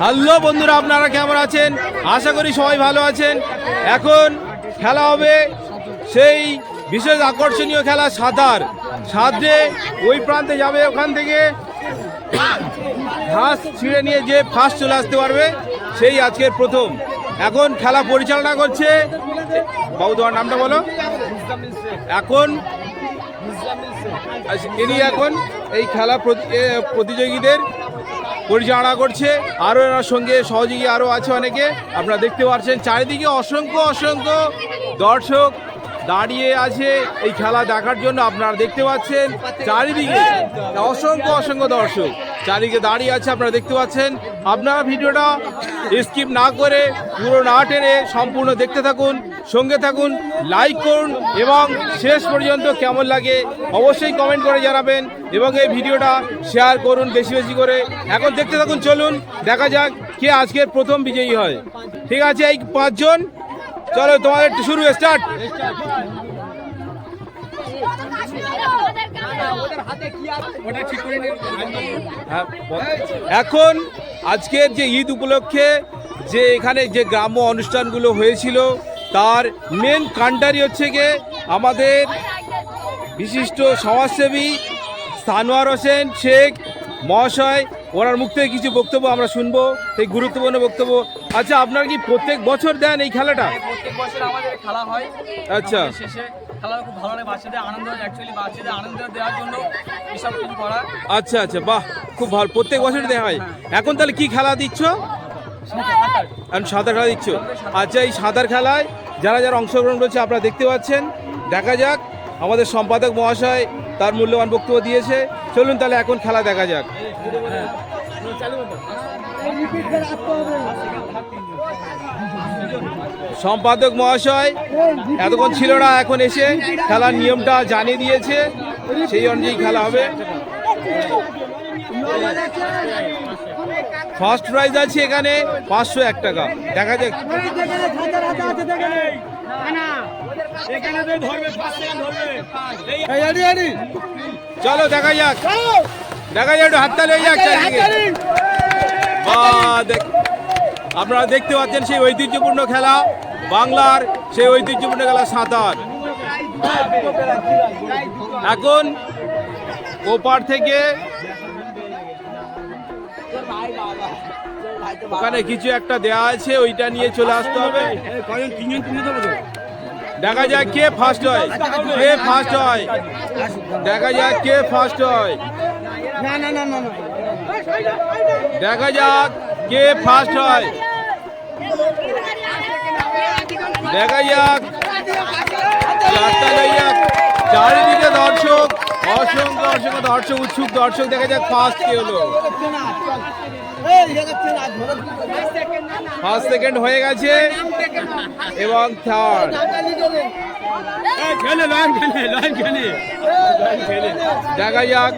Hello বন্ধুরা, আপনারা কেমন আছেন? আশা করি সবাই ভালো আছেন। এখন খেলা হবে সেই বিশেষ আকর্ষণীয় খেলা সাঁতার। সাঁতরে ওই প্রান্তে যাবে ওখান থেকে। ঘাস ছিঁড়ে নিয়ে যে ফার্স্ট চলে আসতে পারবে, সেই আজকের প্রথম। এখন খেলা পরিচালনা করছে, বাবু, তোমার নামটা বলো? এখন ইনি এখন এই খেলা প্রতিযোগীদের পরিচালনা করছে। আরও এনার সঙ্গে সহযোগী আরও আছে অনেকে। আপনারা দেখতে পাচ্ছেন, চারিদিকে অসংখ্য অসংখ্য দর্শক দাঁড়িয়ে আছে এই খেলা দেখার জন্য। আপনারা দেখতে পাচ্ছেন চারিদিকে অসংখ্য অসংখ্য দর্শক চারিদিকে দাঁড়িয়ে আছে। আপনারা দেখতে পাচ্ছেন, আপনারা ভিডিওটা স্কিপ না করে পুরো না টেনে সম্পূর্ণ দেখতে থাকুন। সঙ্গে থাকুন লাইক করুন এবং শেষ পর্যন্ত কেমন লাগে অবশ্যই কমেন্ট করে জানাবেন এবং এই ভিডিওটা শেয়ার করুন বেশি বেশি করে। এখন দেখতে থাকুন চলুন দেখা যাক কে আজকের প্রথম বিজয়ী হয়। ঠিক আছে এই পাঁচজন চলো তোমাদের শুরু স্টার্ট হ্যাঁ, এখন আজকের যে ঈদ উপলক্ষে যে এখানে যে গ্রাম্য অনুষ্ঠানগুলো হয়েছিল তার মেন কান্ডারি হচ্ছে গিয়ে আমাদের বিশিষ্ট সমাজসেবী সানোয়ার হোসেন শেখ মহাশয়। ওনার মুখ থেকে কিছু বক্তব্য আমরা শুনব এই গুরুত্বপূর্ণ বক্তব্য। আচ্ছা আপনারা কি প্রত্যেক বছর দেন এই খেলাটা? প্রত্যেক বছর আমাদের খেলা হয়। আচ্ছা। শেষে খেলা খুব ভালো লাগে বাচ্চাদের আনন্দ অ্যাকচুয়ালি বাচ্চাদের আনন্দ দেওয়ার জন্য এসব কিছু করা। আচ্ছা আচ্ছা বাহ খুব ভালো প্রত্যেক বছর দেওয়া হয়। এখন তাহলে কি খেলা দিচ্ছ? এখন সাঁতার খেলা দিচ্ছ? আচ্ছা এই সাঁতার খেলায় যারা যারা অংশগ্রহণ করছে আপনারা দেখতে পাচ্ছেন। দেখা যাক, আমাদের সম্পাদক মহাশয় তার মূল্যবান বক্তব্য দিয়েছে। চলুন তাহলে এখন খেলা দেখা যাক। সম্পাদক মহাশয়, এতক্ষণ ছিল না, এখন এসে খেলার নিয়মটা জানিয়ে দিয়েছে। সেই অনুযায়ী খেলা হবে। ফার্স্ট প্রাইজ আছে এখানে পাঁচশো এক টাকা। দেখা যাক। চলো দেখা যাক। দেখা যাক একটু হাততালি হয়ে যাক। আপনারা দেখতে পাচ্ছেন সেই ঐতিহ্যপূর্ণ খেলা বাংলার সেই ঐতিহ্যপূর্ণ খেলা সাঁতার। এখন ওপার থেকে ওখানে কিছু একটা দেয়া আছে, ওইটা নিয়ে চলে আসতে হবে। দেখা যাক কে ফার্স্ট হয়। কে ফার্স্ট হয়। দেখা যাক কে ফার্স্ট হয়। দেখা যাক কে ফার্স্ট হয়। দেখা যাক। যাত্রা দেখা যাক। চারিদিকে দর্শক। অসংখ্য অসংখ্য দর্শক উৎসুক দর্শক দেখা যাক ফার্স্ট কে হলো। ফার্স্ট সেকেন্ড হয়ে গেছে এবং থার্ড দেখা যাক।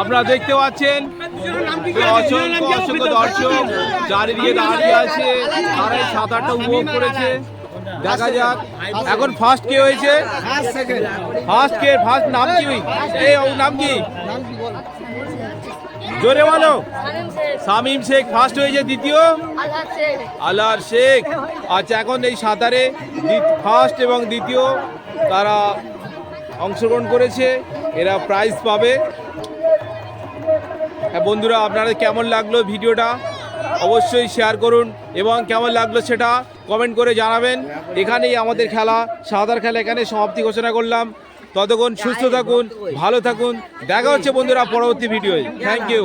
আপনারা দেখতে পাচ্ছেন অসংখ্য অসংখ্য দর্শক চারিদিকে দাঁড়িয়ে আছে তারা এই সাঁতারটা উপভোগ করেছে। দেখা যাক। এখন ফার্স্ট কে হয়েছে? ফার্স্ট কে ফার্স্ট নাম কি এই নাম কি? জোরে বলো। শামিম শেখ ফার্স্ট হয়েছে, দ্বিতীয়? আলার শেখ। আচ্ছা এখন এই সাঁতারে ফার্স্ট এবং দ্বিতীয় তারা অংশগ্রহণ করেছে, এরা প্রাইজ পাবে। হ্যাঁ বন্ধুরা, আপনাদের কেমন লাগল ভিডিওটা অবশ্যই শেয়ার করুন এবং কেমন লাগল সেটা কমেন্ট করে জানাবেন। এখানেই আমাদের খেলা, সাঁতার খেলা এখানে সমাপ্তি ঘোষণা করলাম। ততক্ষণ সুস্থ থাকুন, ভালো থাকুন। দেখা হচ্ছে বন্ধুরা পরবর্তী ভিডিও থ্যাংক ইউ